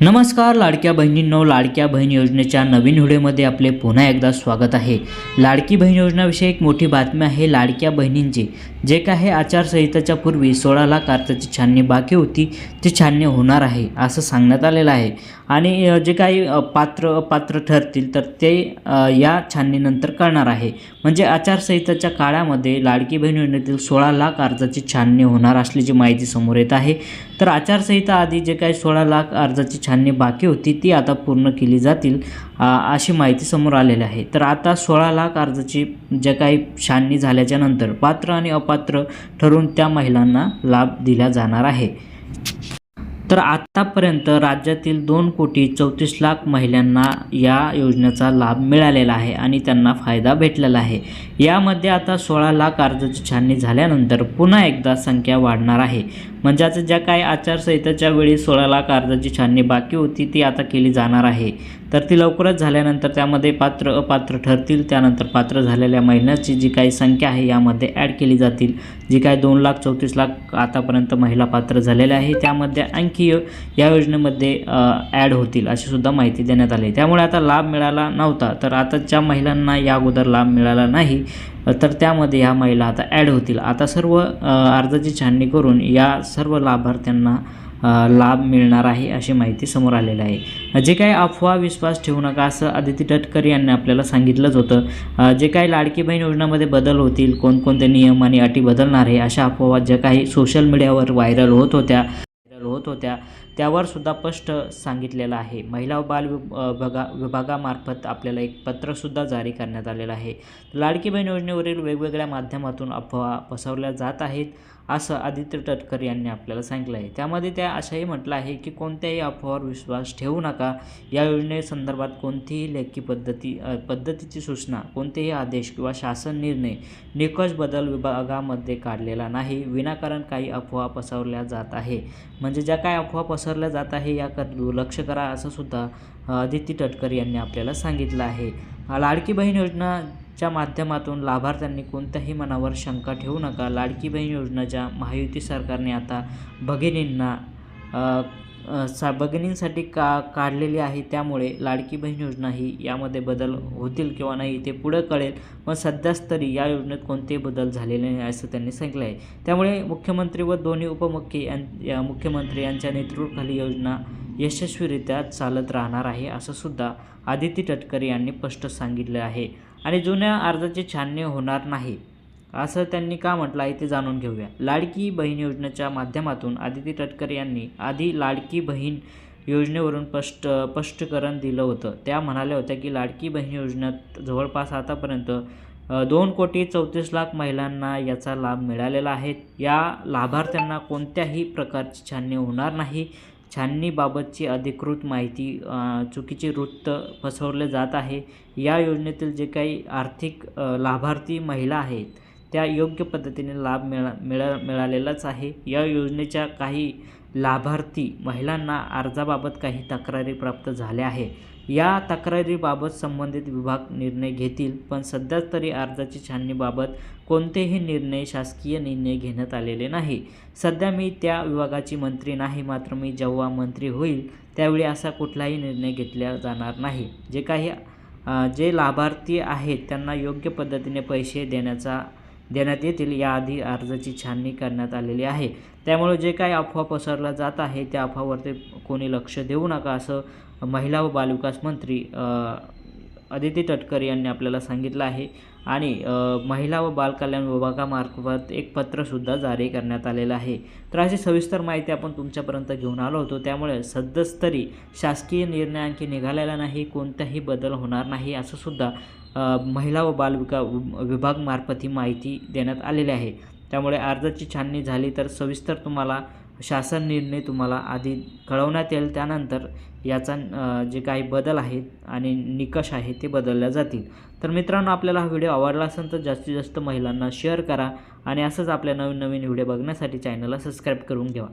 नमस्कार लाडक्या बहिणींनो लाडक्या बहीण योजनेच्या नवीन व्हिडिओमध्ये आपले पुन्हा एकदा स्वागत आहे. लाडकी बहीण योजनाविषयी एक मोठी बातमी आहे लाडक्या बहिणींची. जे काही आचारसंहितेच्या पूर्वी सोळा लाख अर्थाची छाननी बाकी होती ती छाननी होणार आहे असं सांगण्यात आलेलं आहे. आणि जे काही पात्र पात्र ठरतील तर ते या छाननीनंतर करणार आहे. म्हणजे आचारसंहिताच्या काळामध्ये लाडकी बहीण योजनेतील सोळा लाख अर्जाची छाननी होणार असल्याची माहिती समोर येत आहे. तर आचारसंहिता आधी जे काही सोळा लाख अर्जाची छाननी बाकी होती ती आता पूर्ण केली जातील अशी माहिती समोर आलेली आहे. तर आता सोळा लाख अर्जाची जे काही छाननी झाल्याच्यानंतर पात्र आणि अपात्र ठरून त्या महिलांना लाभ दिला जाणार आहे. तर आत्तापर्यंत राज्यातील दोन कोटी चौतीस लाख महिलांना या योजनेचा लाभ मिळालेला आहे आणि त्यांना फायदा भेटलेला आहे. यामध्ये आता सोळा लाख अर्जाची छाननी झाल्यानंतर पुन्हा एकदा संख्या वाढणार आहे. म्हणजे आता ज्या काय आचारसंहिताच्या वेळी सोळा लाख अर्जाची छाननी बाकी होती ती आता केली जाणार आहे. तर ती लवकरच झाल्यानंतर त्यामध्ये पात्र अपात्र ठरतील. त्यानंतर पात्र झालेल्या महिलांची जी काही संख्या आहे यामध्ये ॲड केली जातील. जी काय दोन लाख चौतीस लाख आतापर्यंत महिला पात्र झालेल्या आहे त्यामध्ये आणखी या योजनेमध्ये ॲड होतील अशी सुद्धा माहिती देण्यात आली. त्यामुळे आता लाभ मिळाला नव्हता. तर आता ज्या महिलांना या अगोदर लाभ मिळाला नाही तर त्यामध्ये ह्या महिला आता ॲड होतील. आता सर्व अर्जाची छाननी करून या सर्व लाभार्थ्यांना लाभ मिळणार आहे अशी माहिती समोर आलेली आहे. जे काही अफवा विश्वास ठेवू नका असं आदिती तटकरे यांनी आपल्याला सांगितलंच होतं. जे काही लाडकी बहीण योजनामध्ये बदल होतील कोणकोणते नियम आणि अटी बदलणार आहे अशा अफवा ज्या काही सोशल मीडियावर व्हायरल होत होत्या व्हायरल होत होत्या त्यावर सुद्धा स्पष्ट सांगितलेलं आहे. महिला व बाल विभ- विभागा विभागामार्फत आपल्याला एक पत्रसुद्धा जारी करण्यात आलेलं आहे. लाडकी बहीण योजनेवरील वेगवेगळ्या माध्यमातून अफवा पसरवल्या जात आहेत. असं आदित्य तटकर यांनी आपल्याला सांगितलं आहे त्यामध्ये त्या अशाही म्हटलं आहे की कोणत्याही अफवावर विश्वास ठेवू नका. या योजनेसंदर्भात कोणतीही लेखी पद्धती पद्धतीची सूचना कोणतेही आदेश किंवा शासन निर्णय निकष बदल विभागामध्ये काढलेला नाही. विनाकारण काही अफवा पसरवल्या जात आहे. म्हणजे ज्या काही अफवा पसरल्या जात आहे याकडे दुर्लक्ष करा असं सुद्धा अ, आदिती तटकर यांनी आपल्याला सांगितलं आहे. लाडकी बहीण योजनाच्या माध्यमातून लाभार्थ्यांनी कोणत्याही मनावर शंका ठेवू नका. लाडकी बहीण योजनाच्या महायुती सरकारने आता भगिनींना सा भगिनींसाठी का काढलेली आहे त्यामुळे लाडकी बहीण योजना ही यामध्ये बदल होतील किंवा नाही ते पुढं कळेल. पण सध्याच तरी या योजनेत कोणतेही बदल झालेले नाही असं त्यांनी सांगितलं आहे. त्यामुळे मुख्यमंत्री व दोन्ही उपमुख्य यां या मुख्यमंत्री यांच्या नेतृत्वाखाली योजना यशस्वीरित्या चालत राहणार आहे असं सुद्धा आदिती तटकरे यांनी स्पष्ट सांगितलं आहे. आणि जुन्या अर्जाची छाननी होणार नाही असं त्यांनी का म्हटलं आहे ते जाणून घेऊया. लाडकी बहीण योजनेच्या माध्यमातून आदिती तटकरे यांनी आधी लाडकी बहीण योजनेवरून स्पष्ट स्पष्टीकरण दिलं होतं. त्या म्हणाल्या होत्या की लाडकी बहीण योजनेत जवळपास आतापर्यंत दोन कोटी चौतीस लाख महिलांना याचा लाभ मिळालेला आहे. या लाभार्थ्यांना कोणत्याही प्रकारची छाननी होणार नाही छाननीबाबतची अधिकृत माहिती चुकीचे वृत्त पसरवले जात आहे. या योजनेतील जे काही आर्थिक लाभार्थी महिला आहेत त्या योग्य पद्धतीने लाभ मिळा मिळा मिळालेलाच आहे. या योजनेच्या काही लाभार्थी महिलांना अर्जाबाबत काही तक्रारी प्राप्त झाल्या आहे या तक्रारीबाबत संबंधित विभाग निर्णय घेतील पण सध्या तरी अर्जाची छाननीबाबत कोणतेही निर्णय शासकीय निर्णय घेण्यात आलेले नाही. सध्या मी त्या विभागाची मंत्री नाही मात्र मी जेव्हा मंत्री होईल त्यावेळी असा कुठलाही निर्णय घेतला जाणार नाही. जे काही जे लाभार्थी आहेत त्यांना योग्य पद्धतीने पैसे देण्याचा देण्यात येतील याआधी अर्जाची छाननी करण्यात आलेली आहे. त्यामुळे जे काही अफवा पसरल्या जात आहे त्या अफवावरती कोणी लक्ष देऊ नका असं महिला व बालविकास मंत्री अदिती तटकरे यांनी आपल्याला सांगितलं आहे. आणि महिला व बालकल्याण विभागामार्फत एक पत्रसुद्धा जारी करण्यात आलेलं आहे. तर अशी सविस्तर माहिती आपण तुमच्यापर्यंत घेऊन आलो होतो. त्यामुळे सद्यस्तरी शासकीय निर्णय आणखी निघालेला नाही कोणताही बदल होणार नाही असंसुद्धा महिला व बालविका विभागमार्फत ही माहिती देण्यात आलेली आहे. त्यामुळे अर्जाची छाननी झाली तर सविस्तर तुम्हाला शासन निर्णय तुम्हाला आधी कळवण्यात येईल. त्यानंतर याचा जे काही बदल आहेत आणि निकष आहे ते बदलल्या जातील. तर मित्रांनो आपल्याला हा व्हिडिओ आवडला असेल तर जास्तीत जास्त महिलांना शेअर करा आणि असंच आपल्या नवीन नवीन व्हिडिओ बघण्यासाठी चॅनलला सबस्क्राईब करून घ्या.